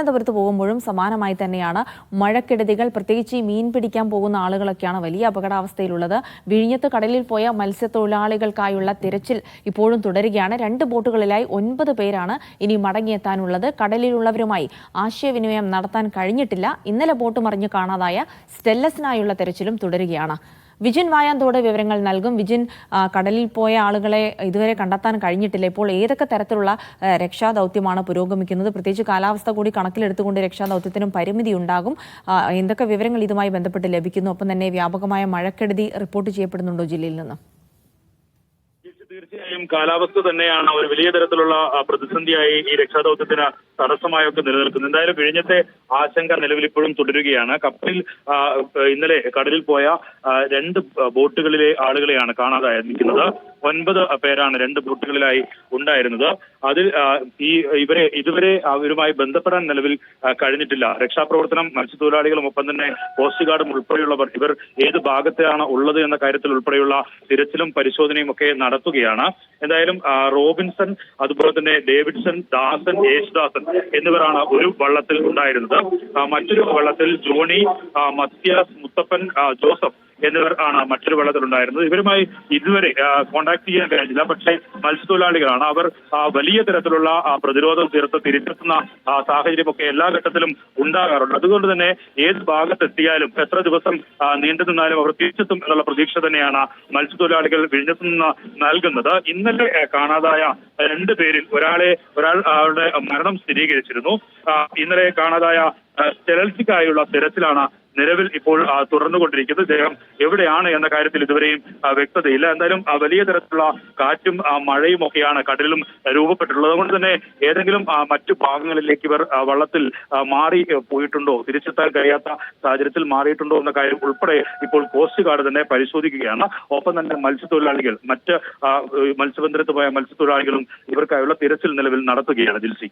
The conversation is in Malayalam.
തിരുവനന്തപുരത്ത് പോകുമ്പോഴും സമാനമായി തന്നെയാണ് മഴക്കെടുതികൾ പ്രത്യേകിച്ച് ഈ മീൻ പിടിക്കാൻ പോകുന്ന ആളുകളൊക്കെയാണ് വലിയ അപകടാവസ്ഥയിലുള്ളത്. വിഴിഞ്ഞത്ത് കടലിൽ പോയ മത്സ്യത്തൊഴിലാളികൾക്കായുള്ള തിരച്ചിൽ ഇപ്പോഴും തുടരുകയാണ്. രണ്ട് ബോട്ടുകളിലായി ഒൻപത് പേരാണ് ഇനി മടങ്ങിയെത്താനുള്ളത്. കടലിലുള്ളവരുമായി ആശയവിനിമയം നടത്താൻ കഴിഞ്ഞിട്ടില്ല. ഇന്നലെ ബോട്ട് മറിഞ്ഞ് കാണാതായ സ്റ്റെല്ലസിനായുള്ള തിരച്ചിലും തുടരുകയാണ്. വിജിൻ വായാന്തോട് വിവരങ്ങൾ നൽകും. വിജിൻ കടലിൽ പോയ ആളുകളെ ഇതുവരെ കണ്ടെത്താൻ കഴിഞ്ഞിട്ടില്ല. ഇപ്പോൾ ഏതൊക്കെ തരത്തിലുള്ള രക്ഷാദൗത്യമാണ് പുരോഗമിക്കുന്നത്? പ്രത്യേകിച്ച് കാലാവസ്ഥ കൂടി കണക്കിലെടുത്തുകൊണ്ട് രക്ഷാദൗത്യത്തിനും പരിമിതി ഉണ്ടാകും. എന്തൊക്കെ വിവരങ്ങൾ ഇതുമായി ബന്ധപ്പെട്ട് ലഭിക്കുന്നു? ഒപ്പം തന്നെ വ്യാപകമായ മഴക്കെടുതി റിപ്പോർട്ട് ചെയ്യപ്പെടുന്നുണ്ടോ ജില്ലയിൽ നിന്ന്? തീർച്ചയായും കാലാവസ്ഥ തന്നെയാണ് ഒരു വലിയ തരത്തിലുള്ള പ്രതിസന്ധിയായി ഈ രക്ഷാദൌത്യത്തിന് തടസ്സമായൊക്കെ നിലനിൽക്കുന്നത്. എന്തായാലും വിഴിഞ്ഞത്തെ ആശങ്ക നിലവിൽ ഇപ്പോഴും തുടരുകയാണ്. കപ്പലിൽ ഇന്നലെ കടലിൽ പോയ രണ്ട് ബോട്ടുകളിലെ ആളുകളെയാണ് കാണാതായിരിക്കുന്നത്. ഒൻപത് പേരാണ് രണ്ട് ബോട്ടുകളിലായി ഉണ്ടായിരുന്നത്. അതിൽ ഈ ഇവരെ ഇതുവരെ അവരുമായി ബന്ധപ്പെടാൻ നിലവിൽ കഴിഞ്ഞിട്ടില്ല. രക്ഷാപ്രവർത്തനം മത്സ്യത്തൊഴിലാളികളും ഒപ്പം തന്നെ കോസ്റ്റ് ഗാർഡും ഉൾപ്പെടെയുള്ളവർ ഇവർ ഏത് ഭാഗത്താണ് ഉള്ളത് എന്ന കാര്യത്തിൽ ഉൾപ്പെടെയുള്ള തിരച്ചിലും പരിശോധനയും ഒക്കെ നടത്തുകയാണ്. എന്തായാലും റോബിൻസൺ അതുപോലെ തന്നെ ഡേവിഡ്സൺ ദാസൻ യേശുദാസൻ എന്നിവരാണ് ഒരു വള്ളത്തിൽ ഉണ്ടായിരുന്നത്. മറ്റൊരു വള്ളത്തിൽ ജോണി മത്യാസ് മുത്തപ്പൻ ജോസഫ് എന്നിവർ ആണ് മറ്റൊരു വെള്ളത്തിലുണ്ടായിരുന്നത്. ഇവരുമായി ഇതുവരെ കോണ്ടാക്ട് ചെയ്യാൻ കഴിഞ്ഞില്ല. പക്ഷേ മത്സ്യത്തൊഴിലാളികളാണ്. അവർ വലിയ തരത്തിലുള്ള പ്രതിരോധം തീർത്ത് തിരിച്ചെത്തുന്ന സാഹചര്യമൊക്കെ എല്ലാ ഘട്ടത്തിലും ഉണ്ടാകാറുണ്ട്. അതുകൊണ്ട് തന്നെ ഏത് ഭാഗത്തെത്തിയാലും എത്ര ദിവസം നീണ്ടു നിന്നാലും അവർ തിരിച്ചെത്തും എന്നുള്ള പ്രതീക്ഷ തന്നെയാണ് മത്സ്യത്തൊഴിലാളികൾ വിഴിഞ്ഞത്തു നിന്ന് നൽകുന്നത്. ഇന്നലെ കാണാതായ രണ്ട് പേരിൽ ഒരാളെ ഒരാൾ അവരുടെ മരണം സ്ഥിരീകരിച്ചിരുന്നു. ഇന്നലെ കാണാതായ ആ, സ്റ്റെലൽസിക്കായുള്ള തിരച്ചിലാണ് നിലവിൽ ഇപ്പോൾ തുടർന്നുകൊണ്ടിരിക്കുന്നത്. ഇദ്ദേഹം എവിടെയാണ് എന്ന കാര്യത്തിൽ ഇതുവരെയും വ്യക്തതയില്ല. എന്തായാലും വലിയ തരത്തിലുള്ള കാറ്റും മഴയും ഒക്കെയാണ് കടലിലും രൂപപ്പെട്ടിട്ടുള്ളത്. അതുകൊണ്ട് തന്നെ ഏതെങ്കിലും മറ്റു ഭാഗങ്ങളിലേക്ക് ഇവർ വള്ളത്തിൽ മാറി പോയിട്ടുണ്ടോ? തിരിച്ചെത്താൻ കഴിയാത്ത സാഹചര്യത്തിൽ മാറിയിട്ടുണ്ടോ എന്ന കാര്യം ഉൾപ്പെടെ ഇപ്പോൾ കോസ്റ്റ് ഗാർഡ് തന്നെ പരിശോധിക്കുകയാണ്. ഒപ്പം തന്നെ മത്സ്യത്തൊഴിലാളികൾ മറ്റ് മത്സ്യബന്ധനത്ത് പോയ മത്സ്യത്തൊഴിലാളികളും ഇവർക്കായുള്ള തിരച്ചിൽ നിലവിൽ നടത്തുകയാണ്. ജിൽസി